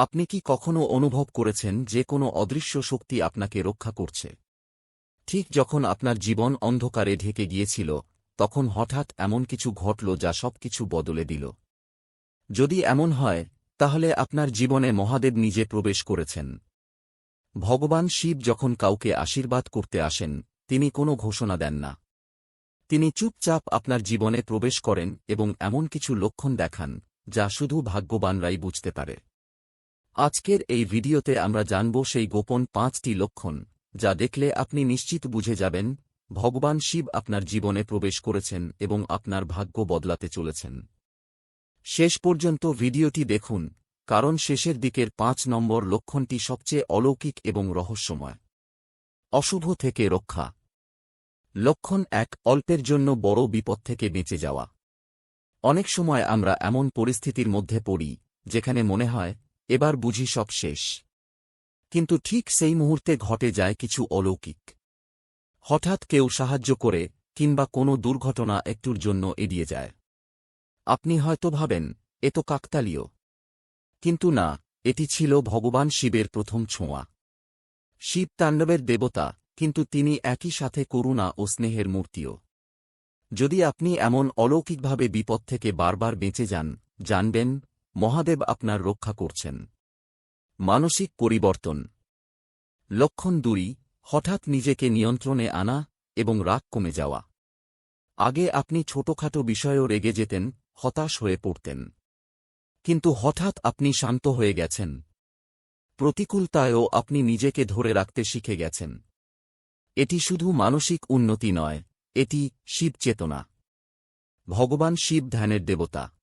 আপনি কি কখনো অনুভব করেছেন যে কোনো অদৃশ্য শক্তি আপনাকে রক্ষা করছে? ঠিক যখন আপনার জীবন অন্ধকারে ঢেকে গিয়েছিল, তখন হঠাৎ এমন কিছু ঘটল যা সবকিছু বদলে দিল। যদি এমন হয়, তাহলে আপনার জীবনে মহাদেব নিজে প্রবেশ করেছেন। ভগবান শিব যখন কাউকে আশীর্বাদ করতে আসেন, তিনি কোনো ঘোষণা দেন না। তিনি চুপচাপ আপনার জীবনে প্রবেশ করেন এবং এমন কিছু লক্ষণ দেখান, যা শুধু ভাগ্যবানরাই বুঝতে পারে। আজকের এই ভিডিওতে আমরা জানব সেই গোপন পাঁচটি লক্ষণ, যা দেখলে আপনি নিশ্চিত বুঝে যাবেন, ভগবান শিব আপনার জীবনে প্রবেশ করেছেন এবং আপনার ভাগ্য বদলাতে চলেছেন। শেষ পর্যন্ত ভিডিওটি দেখুন, কারণ শেষের দিকের পাঁচ নম্বর লক্ষণটি সবচেয়ে অলৌকিক এবং রহস্যময়। অশুভ থেকে রক্ষা। লক্ষণ এক, অল্পের জন্য বড় বিপদ থেকে বেঁচে যাওয়া। অনেক সময় আমরা এমন পরিস্থিতির মধ্যে পড়ি, যেখানে মনে হয় এবার বুঝি সব শেষ। কিন্তু ঠিক সেই মুহূর্তে ঘটে যায় কিছু অলৌকিক। হঠাৎ কেউ সাহায্য করে কিংবা কোনো দুর্ঘটনা একটুর জন্য এড়িয়ে যায়। আপনি হয়তো ভাবেন, এ তো কাকতালীয়। কিন্তু না, এটি ছিল ভগবান শিবের প্রথম ছোঁয়া। শিব তাণ্ডবের দেবতা, কিন্তু তিনি একই সাথে করুণা ও স্নেহের মূর্তিও। যদি আপনি এমন অলৌকিকভাবে বিপদ থেকে বারবার বেঁচে যান, জানবেন মহাদেব আপনার রক্ষা করছেন। মানসিক পরিবর্তন। লক্ষণ দুই, হঠাৎ নিজেকে নিয়ন্ত্রণে আনা এবং রাগ কমে যাওয়া। আগে আপনি ছোটখাটো বিষয়েও রেগে যেতেন, হতাশ হয়ে পড়তেন। কিন্তু হঠাৎ আপনি শান্ত হয়ে গেছেন। প্রতিকূলতায়ও আপনি নিজেকে ধরে রাখতে শিখে গেছেন। এটি শুধু মানসিক উন্নতি নয়, এটি শিব চেতনা। ভগবান শিব ধ্যানের দেবতা।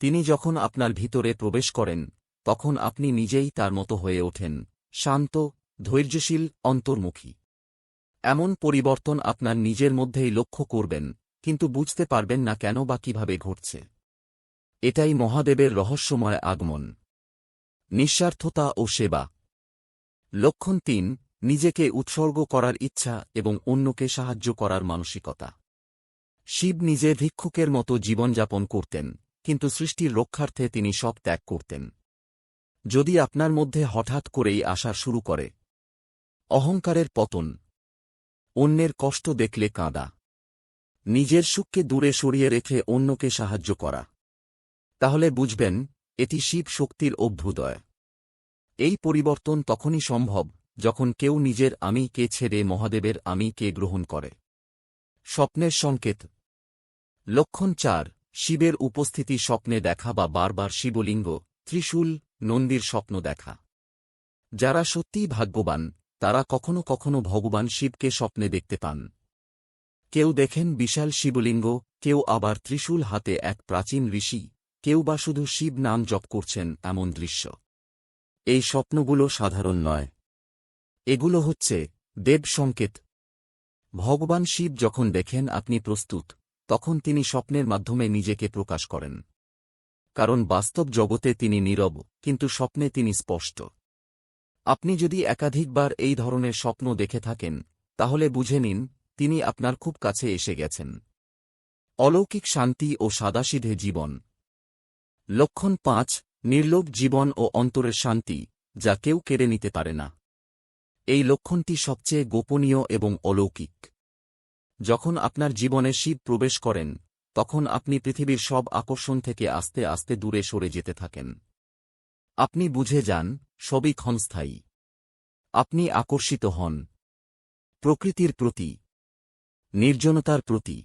তিনি যখন আপনার ভিতরে প্রবেশ করেন, তখন আপনি নিজেই তার মতো হয়ে ওঠেন, শান্ত, ধৈর্যশীল, অন্তর্মুখী। এমন পরিবর্তন আপনার নিজের মধ্যেই লক্ষ্য করবেন, কিন্তু বুঝতে পারবেন না কেন বা কীভাবে ঘটছে। এটাই মহাদেবের রহস্যময় আগমন। নিঃস্বার্থতা ও সেবা। লক্ষণ তিন, নিজেকে উৎসর্গ করার ইচ্ছা এবং অন্যকে সাহায্য করার মানসিকতা। শিব নিজে ভিক্ষুকের মতো জীবনযাপন করতেন। কিন্তু সৃষ্টির রক্ষার্থে তিনি সব ত্যাগ করতেন। যদি আপনার মধ্যে হঠাৎ করেই আসা শুরু করে, অহংকারের পতন, অন্যের কষ্ট দেখলে কাঁদা। নিজের সুখকে দূরে সরিয়ে রেখে অন্যকে সাহায্য করা। তাহলে বুঝবেন, এটি শিব শক্তির অভ্যুদয়। এই পরিবর্তন তখনই সম্ভব, যখন কেউ নিজের আমি কে ছেড়ে মহাদেবের আমি কে গ্রহণ করে। স্বপ্নের সংকেত। লক্ষণ চার। শিবের উপস্থিতি স্বপ্নে দেখা বা বারবার শিবলিঙ্গ, ত্রিশূল, নন্দীর স্বপ্ন দেখা। যারা সত্যিই ভাগ্যবান, তারা কখনো কখনো ভগবান শিবকে স্বপ্নে দেখতে পান। কেউ দেখেন বিশাল শিবলিঙ্গ, কেউ আবার ত্রিশূল হাতে এক প্রাচীন ঋষি, কেউ বা শুধু শিব নাম জপ করছেন এমন দৃশ্য। এই স্বপ্নগুলো সাধারণ নয়। এগুলো হচ্ছে দেব সংকেত ভগবান শিব যখন দেখেন আপনি প্রস্তুত তখন তিনি স্বপ্নের মাধ্যমে নিজেকে প্রকাশ করেন। কারণ বাস্তব জগতে তিনি নীরব, কিন্তু স্বপ্নে তিনি স্পষ্ট। আপনি যদি একাধিকবার এই ধরনের স্বপ্ন দেখে থাকেন, তাহলে বুঝে নিন, তিনি আপনার খুব কাছে এসে গেছেন। অলৌকিক শান্তি ও সাদাসিধে জীবন। লক্ষণ পাঁচ, নির্লোভ জীবন ও অন্তরের শান্তি, যা কেউ কেড়ে নিতে পারে না। এই লক্ষণটি সবচেয়ে গোপনীয় এবং অলৌকিক। যখন আপনার জীবনে শিব প্রবেশ করেন, তখন আপনি পৃথিবীর সব আকর্ষণ থেকে আস্তে আস্তে দূরে সরে যেতে থাকেন। আপনি বুঝে যান, সবই ক্ষণস্থায়ী। আপনি আকর্ষিত হন। প্রকৃতির প্রতি। নির্জনতার প্রতি।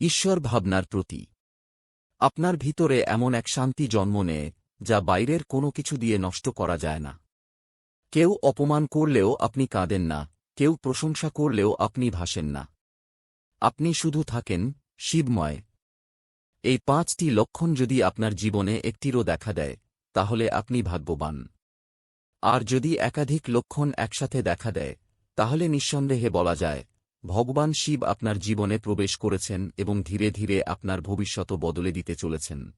ঈশ্বর ভাবনার প্রতি। আপনার ভিতরে এমন এক শান্তি জন্ম নেয়, যা বাইরের কোনো কিছু দিয়ে নষ্ট করা যায় না। কেউ অপমান করলেও আপনি কাঁদেন না, কেউ প্রশংসা করলেও আপনি ভাসেন না। আপনি শুধু থাকেন, শিবময়। এই পাঁচটি লক্ষণ যদি আপনার জীবনে একটিরও দেখা দেয়, তাহলে আপনি ভাগ্যবান। আর যদি একাধিক লক্ষণ একসাথে দেখা দেয়, তাহলে নিঃসন্দেহে বলা যায়, ভগবান শিব আপনার জীবনে প্রবেশ করেছেন এবং ধীরে ধীরে আপনার ভবিষ্যৎ বদলে দিতে চলেছেন।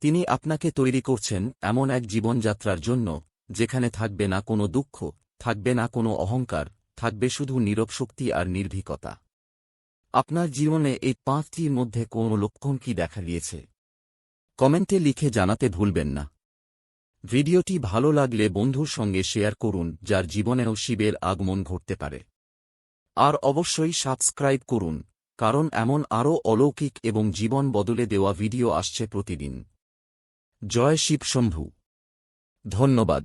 তিনি আপনাকে তৈরি করছেন এমন এক জীবনযাত্রার জন্য, যেখানে থাকবে না কোনো দুঃখ, থাকবে না কোনো অহংকার, থাকবে শুধু নীরব শক্তি আর নির্ভীকতা। আপনার জীবনে এই পাঁচটির মধ্যে কোনো লক্ষণ কি দেখা গিয়েছে কমেন্টে লিখে জানাতে ভুলবেন না। ভিডিওটি ভালো লাগলে বন্ধুর সঙ্গে শেয়ার করুন, যার জীবনেও শিবের আগমন ঘটতে পারে। আর অবশ্যই সাবস্ক্রাইব করুন, কারণ এমন আরও অলৌকিক এবং জীবন বদলে দেওয়া ভিডিও আসছে প্রতিদিন। জয় শিব শম্ভু ধন্যবাদ।